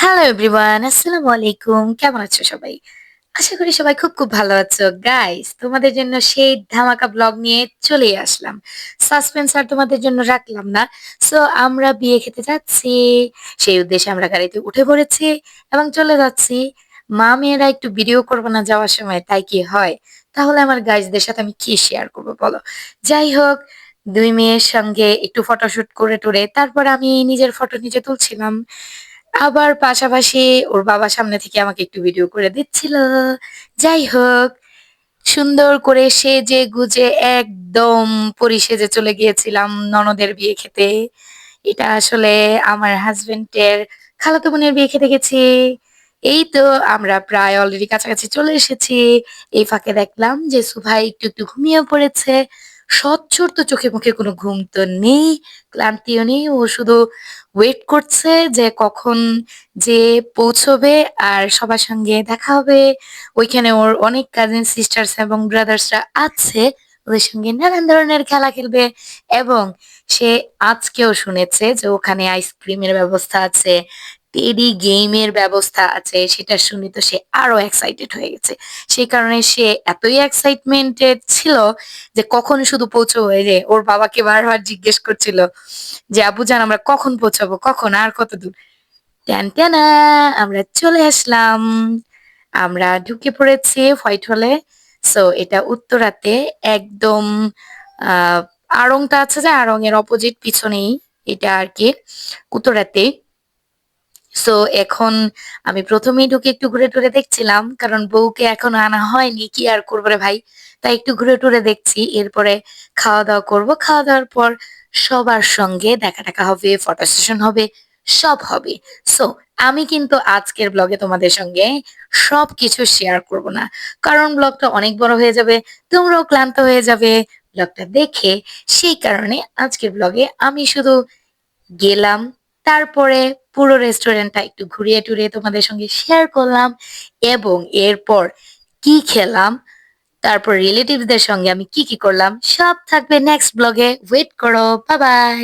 Hello everyone আসসালামু আলাইকুম কেমন আছো সবাই? আশা করি সবাই খুব খুব ভালো আছো। গাইস তোমাদের জন্য সেই ধামাকা ব্লগ নিয়ে চলে আসলাম। সাসপেন্স আর তোমাদের জন্য রাখলাম না। সো আমরা বিয়ে খেতে যাচ্ছি। সেই উদ্দেশ্যে আমরা গাড়িতে উঠে পড়েছি এবং চলে যাচ্ছি। মা মেয়েরা একটু ভিডিও করব না যাওয়ার সময়, তাই কি হয়? তাহলে আমার গাইজদের সাথে আমি কি শেয়ার করব বলো? যাই হোক, দুই মেয়ের সঙ্গে একটু ফটোশুট করে টুরে, তারপর আমি নিজের ফটো নিজে তুলছিলাম। আবার পাশাপাশি ওর বাবা সামনে থেকে আমাকে একটু ভিডিও করে দিচ্ছিল। যাই হোক, সুন্দর করে সেজে গুজে একদম পরিসেজে চলে গিয়েছিলাম ননদের বিয়ে খেতে। এটা আসলে আমার হাজবেন্ডের খালাতো বোনের বিয়ে খেতে গেছি। এই তো আমরা প্রায় অলরেডি কাছাকাছি চলে এসেছি। এই ফাঁকে দেখলাম যে সুভাই একটু একটু ঘুমিয়ে পড়েছে। সচ্ছর তো চোখে মুখে কোনো ঘুম তো নেই, ক্লান্তিও নেই, ও শুধু ওয়েট করছে যে কখন যে পৌঁছবে আর সবার সঙ্গে দেখা হবে। ওইখানে ওর অনেক কাজিন সিস্টার্স এবং ব্রাদার্সরা আছে, ওদের সঙ্গে নানান ধরনের খেলা খেলবে এবং সে আজকেও শুনেছে যে ওখানে আইসক্রিমের ব্যবস্থা আছে টেডি গেমের ব্যবস্থা আছে, সেটা শুনে তো সে আরও এক্সাইটেড হয়ে গেছে। সেই কারণে সে এতই এক্সাইটমেন্টেড ছিল যে কখন শুধু পৌঁছবো যে ওর বাবাকে বারবার জিজ্ঞেস করছিল যে আব্বুজান আমরা কখন পৌঁছাবো? কখন? আর কত দূর? ট্যান, ট্যানা আমরা চলে আসলাম। আমরা ঢুকে পড়েছি হোয়াইট হলে সো এটা উত্তরাতে একদম আড়ংটা আছে যে আড়ং এর অপোজিট পিছনেই এটা আর কি উত্তরাতে সো এখন আমি প্রথমেই ঢুকে একটু ঘুরে টুরে দেখছিলাম, কারণ বউকে এখনও আনা হয়নি, কি আর করব রে ভাই? তাই একটু ঘুরে টুরে দেখছি, এরপরে খাওয়া দাওয়া করব। খাওয়া দাওয়ার পর সবার সঙ্গে দেখা টাকা হবে ফটো সেশন হবে, সব হবে। সো আমি কিন্তু আজকের ব্লগে তোমাদের সঙ্গে সবকিছু শেয়ার করব না, কারণ ব্লগটা অনেক বড় হয়ে যাবে, তোমরাও ক্লান্ত হয়ে যাবে। ব্লগটা দেখে, সেই কারণে আজকের ব্লগে আমি শুধু গেলাম, তারপরে পুরো রেস্টুরেন্টটা একটু ঘুরিয়ে টুরিয়ে তোমাদের সঙ্গে শেয়ার করলাম এবং এরপর কি খেলাম, তারপর রিলেটিভসদের সঙ্গে আমি কি কি করলাম, সব থাকবে নেক্সট ব্লগে ওয়েট করো বাই বাই